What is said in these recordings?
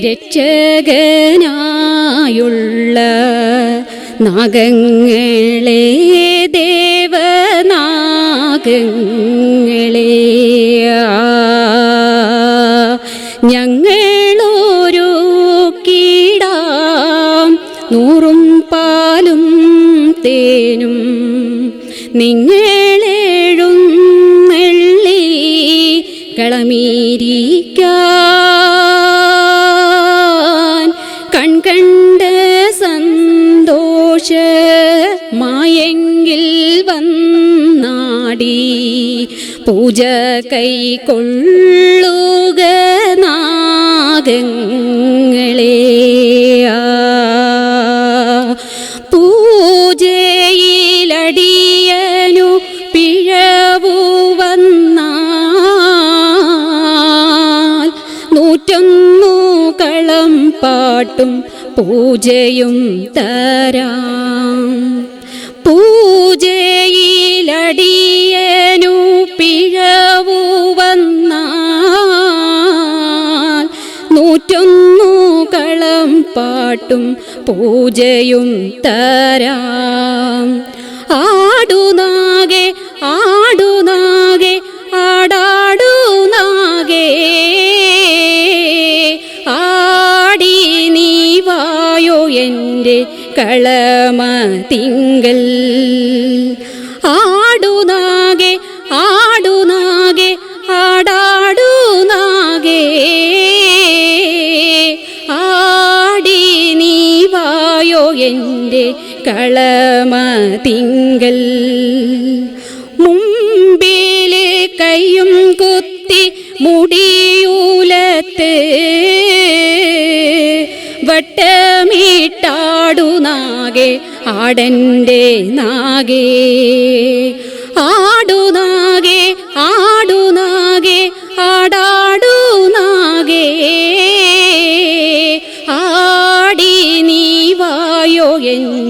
രക്ഷകനായുള്ള നാഗങ്ങളെ ദേവനാഗങ്ങളെ ഞങ്ങളോരോ കീടാം നൂറും പാലും തേനും നിങ്ങളെഴുന്നള്ളി കളമീരിക്കാൻ പൂജ കൈക്കൊള്ളുക നാഗങ്ങളെ. പൂജയിലടിയനു പിഴവു വന്നാൽ നൂറ്റൊന്നു കളം പാട്ടും പൂജയും തരാം. നൂറ്റൊന്നു കളം പാട്ടും പൂജയും തരാം. ആടുനാകെ ആടുനാകെ ആടാടുനാകെ ആടി നീ വായോ എന്റെ കളമ തിങ്കൽ എന്റെ കളമതിങ്കൽ മുമ്പിലെ കയ്യും കുത്തി മുടിയൂലത്ത് വട്ടമിട്ടാടുനാകെ ആടന്റെ നാഗേ. ആടുനാകെ ആടുനാകെ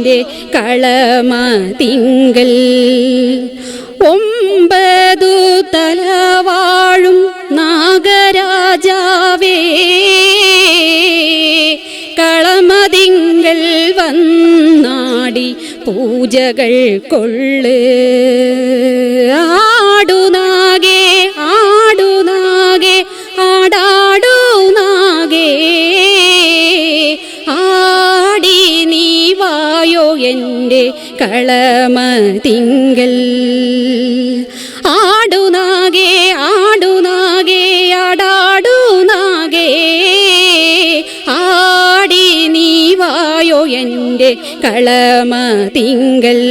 എന്റെ കളമ തിങ്കൽ ഒമ്പതു തലവാഴും നാഗരാജാവേ കളമതിങ്കൽ വന്നാടി പൂജകൾ കൊള്ള്. എന്റെ കളമ തിങ്കൽ ആടുനാകെ ആടുനാകെ ആടാടുനാകെ ആടി നീ വായോ എന്റെ കളമ തിങ്കൽ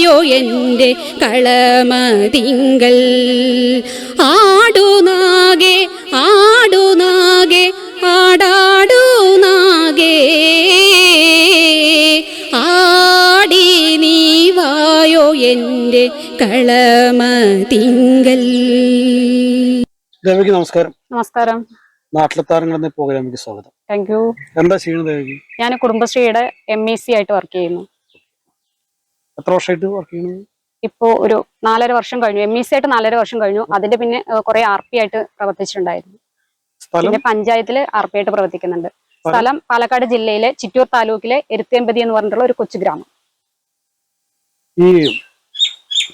വായോ എന്റെ കളമതിങ്കൽ ആടുനാകെ ആടുനാകെ ആടാടുനാകെ ആടി നീ വായോ എന്റെ കളമതിങ്കൽ ദേവിക്ക് നമസ്കാരം. നമസ്കാരം. നാട്ടിലെ താരങ്ങൾ എന്ന പ്രോഗ്രാമിലേക്ക് സ്വാഗതം. Thank you. എന്താ ചെയ്യുന്നത് ദേവിക്ക് ഞാൻ കുടുംബശ്രീയുടെ എം ഇ സി ആയിട്ട് വർക്ക് ചെയ്യുന്നു. എത്ര വർഷമായിട്ട് വർക്ക് ചെയ്യുന്നത് ഇപ്പോ ഒരു നാലര വർഷം കഴിഞ്ഞു. എം ഇ സി ആയിട്ട് നാലര വർഷം കഴിഞ്ഞു. അതിന്റെ പിന്നെ കുറെ ആർ പി ആയിട്ട് പ്രവർത്തിച്ചിട്ടുണ്ടായിരുന്നു. പിന്നെ പഞ്ചായത്തിൽ ആർ പി ആയിട്ട് പ്രവർത്തിക്കുന്നുണ്ട്. സ്ഥലം? പാലക്കാട് ജില്ലയിലെ ചിറ്റൂർ താലൂക്കിലെ എരുത്തേമ്പതി എന്ന് പറഞ്ഞിട്ടുള്ള ഒരു കൊച്ചു ഗ്രാമം. ഈ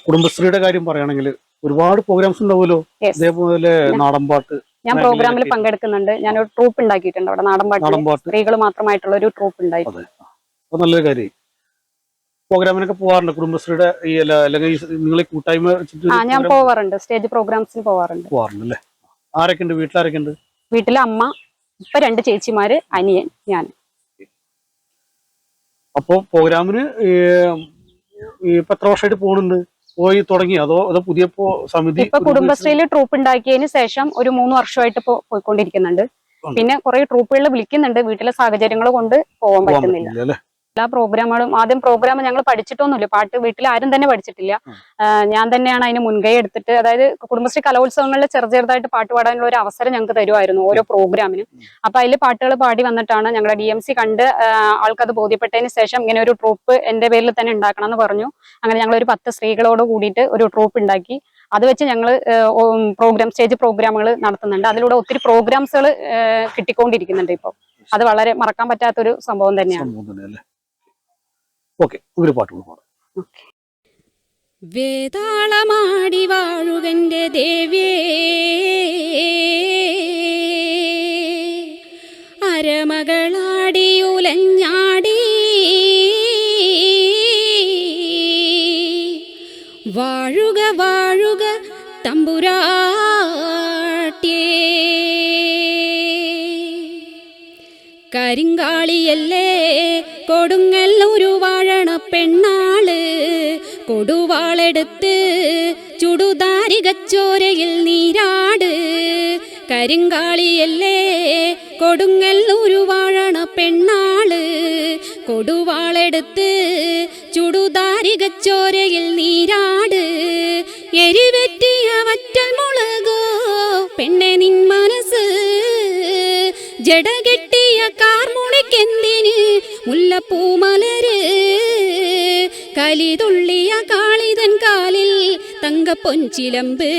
കുടുംബശ്രീയുടെ കാര്യം പറയുകയാണെങ്കിൽ ഒരുപാട് പ്രോഗ്രാംസ് ഉണ്ടാവുമല്ലോ? അതേപോലെ ഇതേപോലെ നാടൻപാട്ട് ഞാൻ പ്രോഗ്രാമിൽ പങ്കെടുക്കുന്നുണ്ട്. ഞാനൊരു ട്രൂപ്പ് ഉണ്ടാക്കിയിട്ടുണ്ട് അവിടെ. നാടൻപാട്ട് സ്ത്രീകൾ മാത്രമായിട്ടുള്ള ഒരു ട്രൂപ്പ് ഉണ്ടായിട്ടുണ്ട്. നല്ലൊരു കാര്യം. പ്രോഗ്രാമിനൊക്കെ പോവാറുണ്ട്? കുടുംബശ്രീയുടെ ഈ അല്ല- അല്ലെങ്കിൽ നിങ്ങൾ ഈ കൂട്ടായ്മ ആ ഞാൻ പോവാറുണ്ട്. സ്റ്റേജ് പ്രോഗ്രാംസിന് പോവാറുണ്ട്. പോവാറുണ്ട് അല്ലേ ആരൊക്കെ ഉണ്ട് വീട്ടിലാരൊക്കെ ഉണ്ട് വീട്ടിലെ അമ്മ ഇപ്പൊ രണ്ട് ചേച്ചിമാര് അനിയൻ ഞാൻ അപ്പോ പ്രോഗ്രാമിന് ഇപ്പൊ എത്ര വർഷമായിട്ട് പോകുന്നുണ്ട് പോയി തുടങ്ങി? അതോ അതോ പുതിയ സമിതി ഇപ്പൊ കുടുംബശ്രീയിൽ ട്രൂപ്പ് ഉണ്ടാക്കിയതിന് ശേഷം ഒരു മൂന്ന് വർഷമായിട്ട് പോയിക്കൊണ്ടിരിക്കുന്നുണ്ട്. പിന്നെ കുറെ ട്രൂപ്പുകൾ വിളിക്കുന്നുണ്ട്. വീട്ടിലെ സാഹചര്യങ്ങൾ കൊണ്ട് പോകാൻ പറ്റുന്നില്ല. എല്ലാ പ്രോഗ്രാമുകളും ആദ്യം പ്രോഗ്രാം ഞങ്ങൾ പഠിച്ചിട്ടൊന്നുമില്ല. പാട്ട് വീട്ടിൽ ആരും തന്നെ പഠിച്ചിട്ടില്ല. ഞാൻ തന്നെയാണ് അതിന് മുൻകൈ എടുത്തിട്ട് അതായത് കുടുംബശ്രീ കലോത്സവങ്ങളിൽ ചെറു ചെറുതായിട്ട് പാട്ട് പാടാനുള്ള ഒരു അവസരം ഞങ്ങൾക്ക് തരുമായിരുന്നു ഓരോ പ്രോഗ്രാമിന്. അപ്പൊ അതിൽ പാട്ടുകൾ പാടി വന്നിട്ടാണ് ഞങ്ങളുടെ ഡി എം സി കണ്ട് ആൾക്കത് ബോധ്യപ്പെട്ടതിന് ശേഷം ഇങ്ങനെ ഒരു ട്രൂപ്പ് എന്റെ പേരിൽ തന്നെ ഉണ്ടാക്കണം എന്ന് പറഞ്ഞു. അങ്ങനെ ഞങ്ങൾ ഒരു പത്ത് സ്ത്രീകളോട് കൂടിയിട്ട് ഒരു ട്രൂപ്പ് ഉണ്ടാക്കി അത് വെച്ച് ഞങ്ങൾ പ്രോഗ്രാം സ്റ്റേജ് പ്രോഗ്രാമുകൾ നടത്തുന്നുണ്ട്. അതിലൂടെ ഒത്തിരി പ്രോഗ്രാംസുകൾ കിട്ടിക്കൊണ്ടിരിക്കുന്നുണ്ട് ഇപ്പോൾ അത് വളരെ മറക്കാൻ പറ്റാത്തൊരു സംഭവം തന്നെയാണ്. ഓക്കെ ഒരു പാട്ട് പാടാം. വേതാളമാടി വാഴുകന്റെ ദേവ്യേ അരമകളാടി വാഴുക വാഴുക തമ്പുരാട്ടിയേ. കരിങ്കാളിയല്ലേ കൊടുങ്ങല്ലൂരു വാഴണ പെണ്ണാൾ. കൊടുവാളെടുത്ത് ചുടുതാരികച്ചോരയിൽ നീരാട്. കരിങ്കാളിയല്ലേ കൊടുങ്ങല്ലൂരു വാഴണ പെണ്ണാൾ. കൊടുവാളെടുത്ത് ചുടുതാരികച്ചോരയിൽ നീരാട്. എരിവെറ്റിയ വറ്റൽ മുളകോ പെണ്ണെ നിൻ മനസ്സ്. ജടകെട്ടിയ കാർമുണിക്കെന്തിന് മുല്ലപ്പൂമലര് കലിതുള്ളിയ കാളിതൻ കാലിൽ തങ്കപ്പൊഞ്ചിലമ്പ്.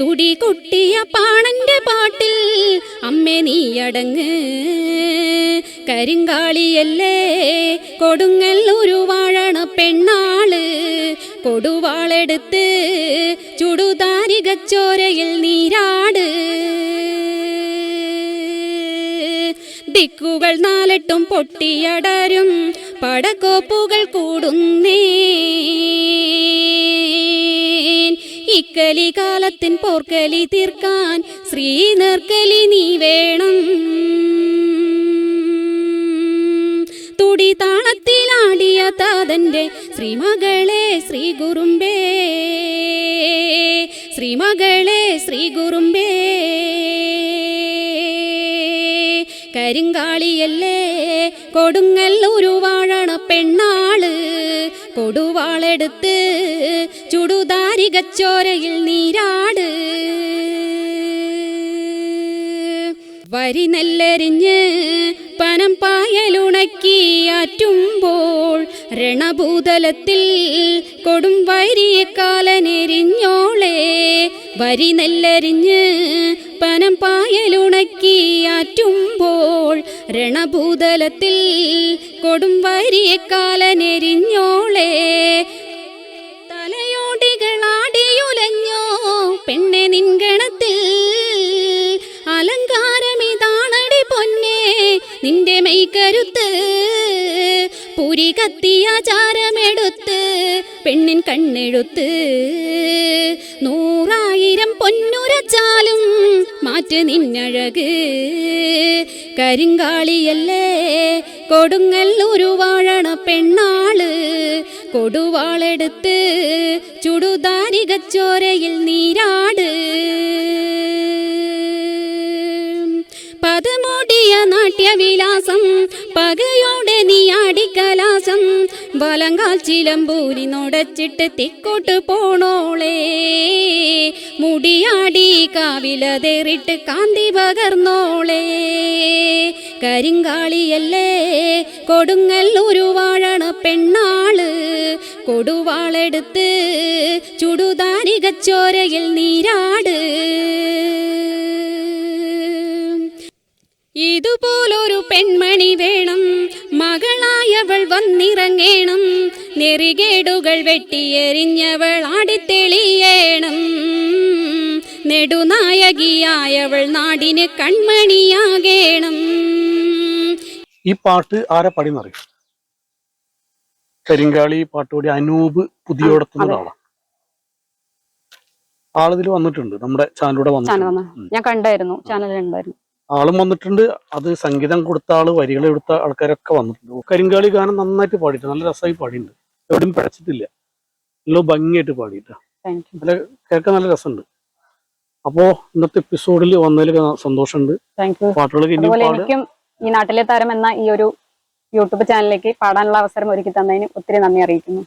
തുടി കൊട്ടിയ പാണന്റെ പാട്ടിൽ അമ്മേ നീയടങ്ങ്. കരിങ്കാളിയല്ലേ കൊടുങ്ങൽ ഒരു വാഴണ പെണ്ണാൾ. കൊടുവാളെടുത്ത് ചുടുതാരികച്ചോരയിൽ നീരാട്. ദിക്കുകൾ നാലെട്ടും പൊട്ടിയടരും. പടക്കോപ്പുകൾ കൂടുന്നേ ഇക്കലി കാലത്തിൻ പോർക്കലി തീർക്കാൻ ശ്രീ നേർക്കലി നീ വേണം. തുടി താളത്തിലാടിയ താതന്റെ ശ്രീമകളെ ശ്രീ ഗുറുമ്പേ ശ്രീമകളെ ശ്രീ ഗുറുമ്പേ കരിങ്കാളിയല്ലേ? കൊടുങ്ങല്ലൂരു വാഴണ പെണ്ണാൾ. കൊടുവാളെടുത്ത് ചുടുദാരികച്ചോരയിൽ നീരാട്. വരി നെല്ലെറിഞ്ഞ് പനം പായലുണക്കിയാറ്റുമ്പോൾ രണഭൂതലത്തിൽ കൊടും വരിയെ കാലനെരിഞ്ഞോളെ വരി നെല്ലെറിഞ്ഞ് പനം രണഭൂതലത്തിൽ കൊടും വരിയെ കാലനെരിഞ്ഞോളെ തലയോടികളാടിയുലഞ്ഞോ പെണ്ണെ നിൻഗണത്തിൽ. അലങ്കാരമിതാണടി പൊന്നേ നിന്റെ മെയ്ക്കരുത്ത് പുരി കത്തിയ ചാരമെടുത്ത് പെണ്ണിൻ കണ്ണെടുത്ത് നൂറായിരം പൊന്നുരച്ചാലും മാറ്റ് നിന്നഴക്. കരിങ്കാളിയല്ലേ കൊടുങ്ങല്ലൂരു വാഴണ പെണ്ണാൾ. കൊടുവാളെടുത്ത് ചുടുതാരികച്ചോരയിൽ നീരാട്. പദമോടിയ നാട്യവിലാസം പകയോടെ നീ ആടിക്കലാസം വലങ്കാൽ ചിലമ്പൂരി നുടച്ചിട്ട് തെക്കോട്ട് പോണോളേ. മുടിയാടി കാവിലതേറിട്ട് കാന്തി പകർന്നോളേ. കരിങ്കാളിയല്ലേ കൊടുങ്ങല്ലൂരു വാഴണ പെണ്ണാൾ. കൊടുവാളെടുത്ത് ചുടുതാരികച്ചോരയിൽ നീരാട്. ഇതുപോലൊരു പെൺമണി വേണം. മകളായവൾ വന്നിറങ്ങേണം. നെറികേടുകൾ വെട്ടിയെറിഞ്ഞവൾ ആടിത്തെളിയേണം നെടുനായകിയായവൾ നാടിന് കൺമണിയാകേണം. ഈ പാട്ട് ആരെ പാടിയെന്നറിയും? കരിങ്കാളി പാട്ടോടി അനൂപ് പുതിയോടത്തുന്ന. ഒരാളാണ്. ആളിതിൽ വന്നിട്ടുണ്ട്. നമ്മുടെ ചാനലിലൂടെ വന്നു. വന്ന ഞാൻ കണ്ടായിരുന്നു. ചാനലിൽ ഉണ്ടായിരുന്നു ആളും വന്നിട്ടുണ്ട്. അത് സംഗീതം കൊടുത്ത ആൾ വരികൾ എടുത്ത ആൾക്കാരൊക്കെ വന്നിട്ടുണ്ട്. കരിങ്കാളി ഗാനം നന്നായിട്ട് പാടിയിട്ട് നല്ല രസമായി പാടിയിട്ടുണ്ട്. എവിടെയും പിഴച്ചിട്ടില്ല നല്ല ഭംഗിയായിട്ട് പാടിയിട്ടാ നല്ല കേൾക്കാൻ നല്ല രസമുണ്ട്. അപ്പോ ഇന്നത്തെ എപ്പിസോഡിൽ വന്നതിൽ സന്തോഷമുണ്ട്. പാട്ടുകൾ എനിക്കും ഈ നാട്ടിലെ താരം എന്ന ഈ ഒരു യൂട്യൂബ് ചാനലിലേക്ക് പാടാനുള്ള അവസരം ഒരുക്കി തന്നതിന് ഒത്തിരി നന്ദി അറിയിക്കുന്നു.